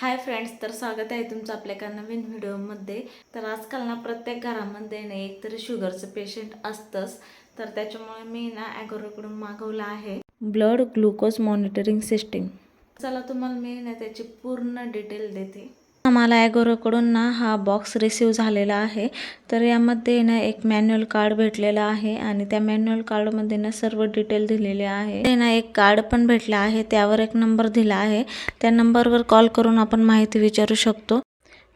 Hi friends तर स्वागत आहे तुमचं आपल्या एका नवीन व्हिडिओमध्ये. तर आजकाल ना प्रत्येक घरामध्ये ना एकतरी शुगरचं पेशंट असतंच. तर त्याच्यामुळे मी ना ॲगोरोकडून मागवलं आहे ब्लड ग्लुकोज मॉनिटरिंग सिस्टीम. चला तुम्हाला मी ना त्याची पूर्ण डिटेल देते. मला ॲगोरोकडून ना हा बॉक्स रिसीव झालेला आहे. तर यामध्ये ना एक मॅन्युअल कार्ड भेटलेलं आहे आणि त्या मॅन्युअल कार्डमध्ये ना सर्व डिटेल दिलेले आहे. ते ना एक कार्ड पण भेटला आहे त्यावर एक नंबर दिला आहे. त्या नंबरवर कॉल करून आपण माहिती विचारू शकतो.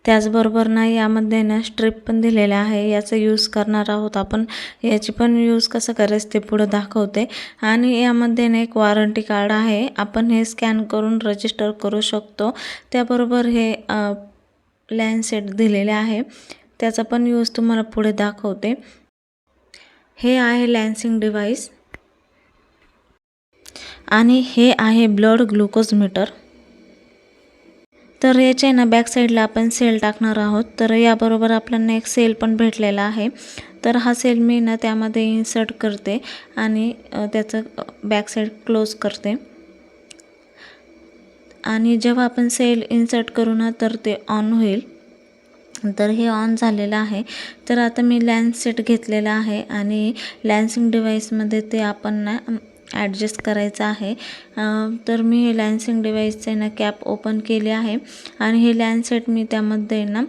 त्याचबरोबर ना यामध्ये ना स्ट्रिप पण दिलेला आहे. याचा यूज करणार आहोत आपण. याची पण यूज कसं करायचं ते पुढं दाखवते. आणि यामध्ये ना एक वॉरंटी कार्ड आहे. आपण हे स्कॅन करून रजिस्टर करू शकतो. त्याबरोबर हे लँडसेट दिलेले आहे. त्याचा पण यूज तुम्हाला पुढे दाखवते. हे आहे लॅन्सिंग डिव्हाइस आणि हे आहे ब्लड ग्लुकोज मीटर तर याच्या ना बॅक साईडला आपण सेल टाकणार आहोत. तर याबरोबर आपल्याला एक सेल पण भेटलेला आहे. तर हा सेल मी ना त्यामध्ये इन्सर्ट करते आणि त्याचं बॅक साईड क्लोज करते. आणि जेव्हा आपण सेल इन्सर्ट करू ना तर ते ऑन होईल. तर हे ऑन झालेलं आहे. तर आता मी लॅन्स सेट घेतलेला आहे आणि लॅन्सिंग डिव्हाइसमध्ये ते आपण ना ॲडजस्ट करायचं आहे. तर मी हे लॅन्सिंग डिवाइसचे ना कॅप ओपन केले आहे. आणि हे लॅन्सेट मी त्यामध्ये ना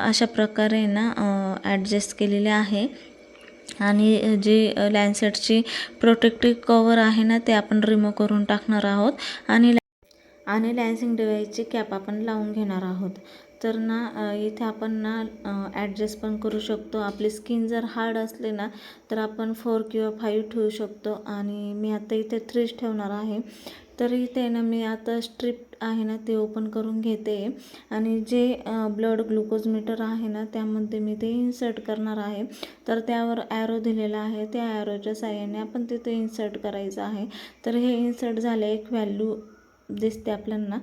अशा प्रकारे ना ॲडजस्ट केलेले आहे. आणि जी लॅन्सेटची प्रोटेक्टिव्ह कवर आहे ना ते आपण रिमूव्ह करून टाकणार आहोत. आणि आणि लॅन्सिंग डिव्हाइसची कॅप आपण लावून घेणार आहोत. तर ना इथे आपण ना ॲडजस्ट पण करू शकतो. आपली स्किन जर हार्ड असले ना तर आपण फोर किंवा फाईव्ह ठेवू शकतो. आणि मी आता इथे थ्रीच ठेवणार आहे. तर इथे ना मी आता स्ट्रिप आहे ना ते ओपन करून घेते. आणि जे ब्लड ग्लुकोज मीटर आहे ना त्यामध्ये मी ते इन्सर्ट करणार आहे. तर त्यावर ॲरो दिलेला आहे. त्या ॲरोच्या साह्याने आपण तिथे इन्सर्ट करायचं आहे. तर हे इन्सर्ट झाले एक व्हॅल्यू दिसते आपल्याला.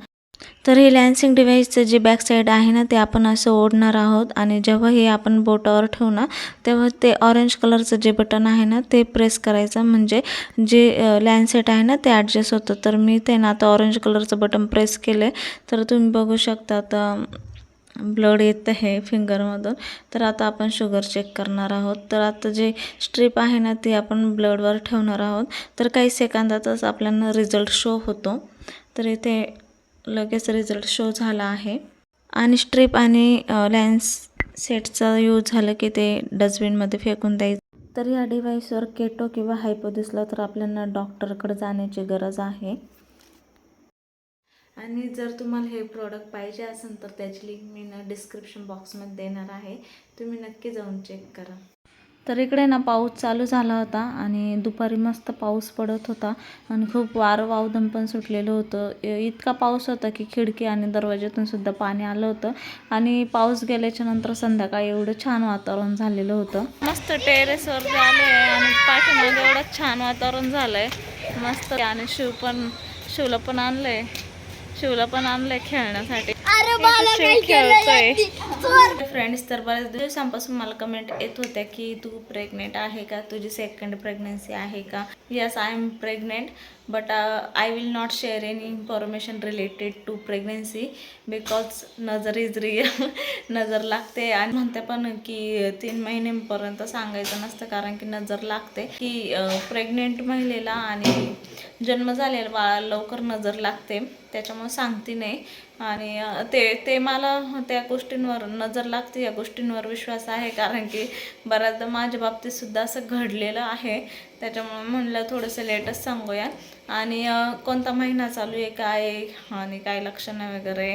तर हे लॅन्सिंग डिव्हाइसचं जे बॅक साईड आहे ना ते आपण असं ओढणार आहोत आणि जेव्हा हे आपण बोटावर ठेवू ना तेव्हा ते ऑरेंज कलरचं जे बटन आहे ना ते प्रेस करायचं. म्हणजे जे लॅन्सेट आहे ना ते ॲडजस्ट होतं. तर मी ते ना आता ऑरेंज कलरचं बटन प्रेस केलं तर तुम्ही बघू शकता आता ब्लड येत आहे फिंगरमधून तर आता आपण शुगर चेक करणार आहोत. तर आता जे स्ट्रीप आहे ना ती आपण ब्लडवर ठेवणार आहोत. तर काही सेकंदातच आपल्याला रिझल्ट शो होतो. तर इथे लगेच रिझल्ट शो झाला आहे. आणि स्ट्रीप आणि लॅन्स सेटचा यूज झालं की ते डस्टबिनमध्ये फेकून द्यायचं. तर या डिव्हाइसवर केटो किंवा हायपो दिसलं तर आपल्याला डॉक्टरकडे जाण्याची गरज आहे. आणि जर तुम्हाला हे प्रॉडक्ट पाहिजे असेल तर त्याची लिंक मी ना डिस्क्रिप्शन बॉक्समध्ये देणार आहे. तुम्ही नक्की जाऊन चेक करा. तर इकडे ना पाऊस चालू झाला होता आणि दुपारी मस्त पाऊस पडत होता आणि खूप वारं वावधम पण सुटलेलं होतं. इतका पाऊस होता की खिडकी आणि दरवाज्यातून सुद्धा पाणी आलं होतं आणि पाऊस गेल्याच्यानंतर संध्याकाळी एवढं छान वातावरण झालेलं होतं. मस्त टेरेसवर आले आणि पाठीमागे एवढं छान वातावरण झालंय. मस्त आणि शिव पण शिवला पण आणलंय. शिवला पण आणलंय खेळण्यासाठी. खेळतोय. फ्रेंड्स तर बऱ्याच दिवसांपासून मला कमेंट येत होत्या की तू प्रेग्नेंट आहे का? तुझी सेकंड प्रेग्नन्सी आहे का? Yes I am pregnant but I will not share any information related to pregnancy because नजर इज रिअल नजर लागते. आणि म्हणते पण की तीन महिन्यांपर्यंत सांगायचं नसतं कारण की नजर लागते की प्रेग्नेंट महिलेला आणि जन्म झालेल्या बाळाला लवकर नजर लागते. त्याच्यामुळे सांगते नाही. आणि ते ते मला त्या गोष्टींवर नजर लागते या गोष्टींवर विश्वास आहे. कारण की बऱ्याचदा माझ्या बाबतीतसुद्धा असं घडलेलं आहे. त्याच्यामुळे म्हणलं थोडंसं लेटच सांगूया. आणि कोणता महिना चालू आहे काय आणि काय लक्षणं वगैरे?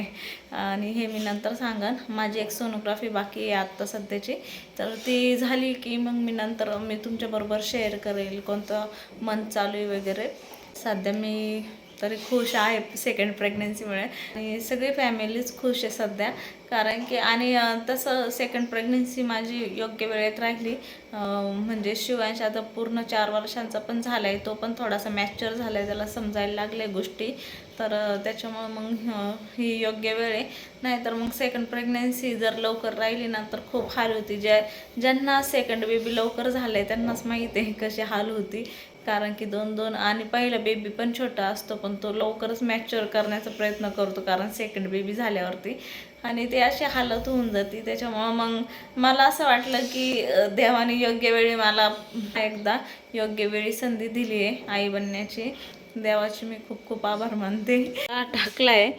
आणि हे मी नंतर सांगन. माझी एक सोनोग्राफी बाकी आहे आत्ता सध्याची. तर ती झाली की मग मी नंतर मी तुमच्याबरोबर शेअर करेल कोणतं मंथ चालू आहे वगैरे. सध्या मी तरी खुश आहे सेकंड प्रेग्नन्सीमुळे आणि सगळी फॅमिलीच खुश आहे सध्या. कारण की आणि तसं सेकंड प्रेग्नन्सी माझी योग्य वेळेत राहिली. म्हणजे शिवांश आता पूर्ण चार वर्षांचा पण झाला आहे तो पण थोडासा मॅच्युअर झाला आहे त्याला समजायला लागले गोष्टी. तर त्याच्यामुळे त्याच्यामुळं मग ही योग्य वेळ आहे. नाहीतर मग सेकंड प्रेग्नन्सी जर लवकर राहिली ना तर खूप हाल होती. ज्या ज्यांना सेकंड बेबी लवकर झालं आहे त्यांनाच माहीत आहे कशी हाल होती. कारण की दोन दोन आणि पहिला बेबी पण छोटा असतो पण तो लवकरच मॅच्युअर करण्याचा प्रयत्न करतो कारण सेकंड बेबी झाल्यावरती. आणि ते अशी हालत होऊन जाते. त्याच्यामुळं मग मला असं वाटलं की देवाने योग्य वेळी मला एकदा योग्य वेळी संधी दिली आहे आई बनण्याची. देवाची मी खूप खूप आभार मानते. हा टाकलाय.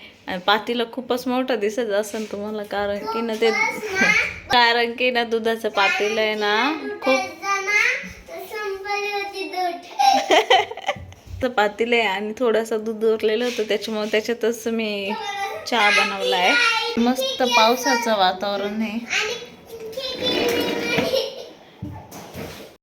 पातीला खूपच मोठं दिसत असेल तुम्हाला कारण की ना ते कारण की ना दुधाचं पातेलं आहे ना खूप मस्त पातील आहे आणि थोडंसं दूध उरलेलं होतं त्याच्यामुळे त्याच्यातच मी चहा बनवला आहे. मस्त पावसाचं वातावरण आहे.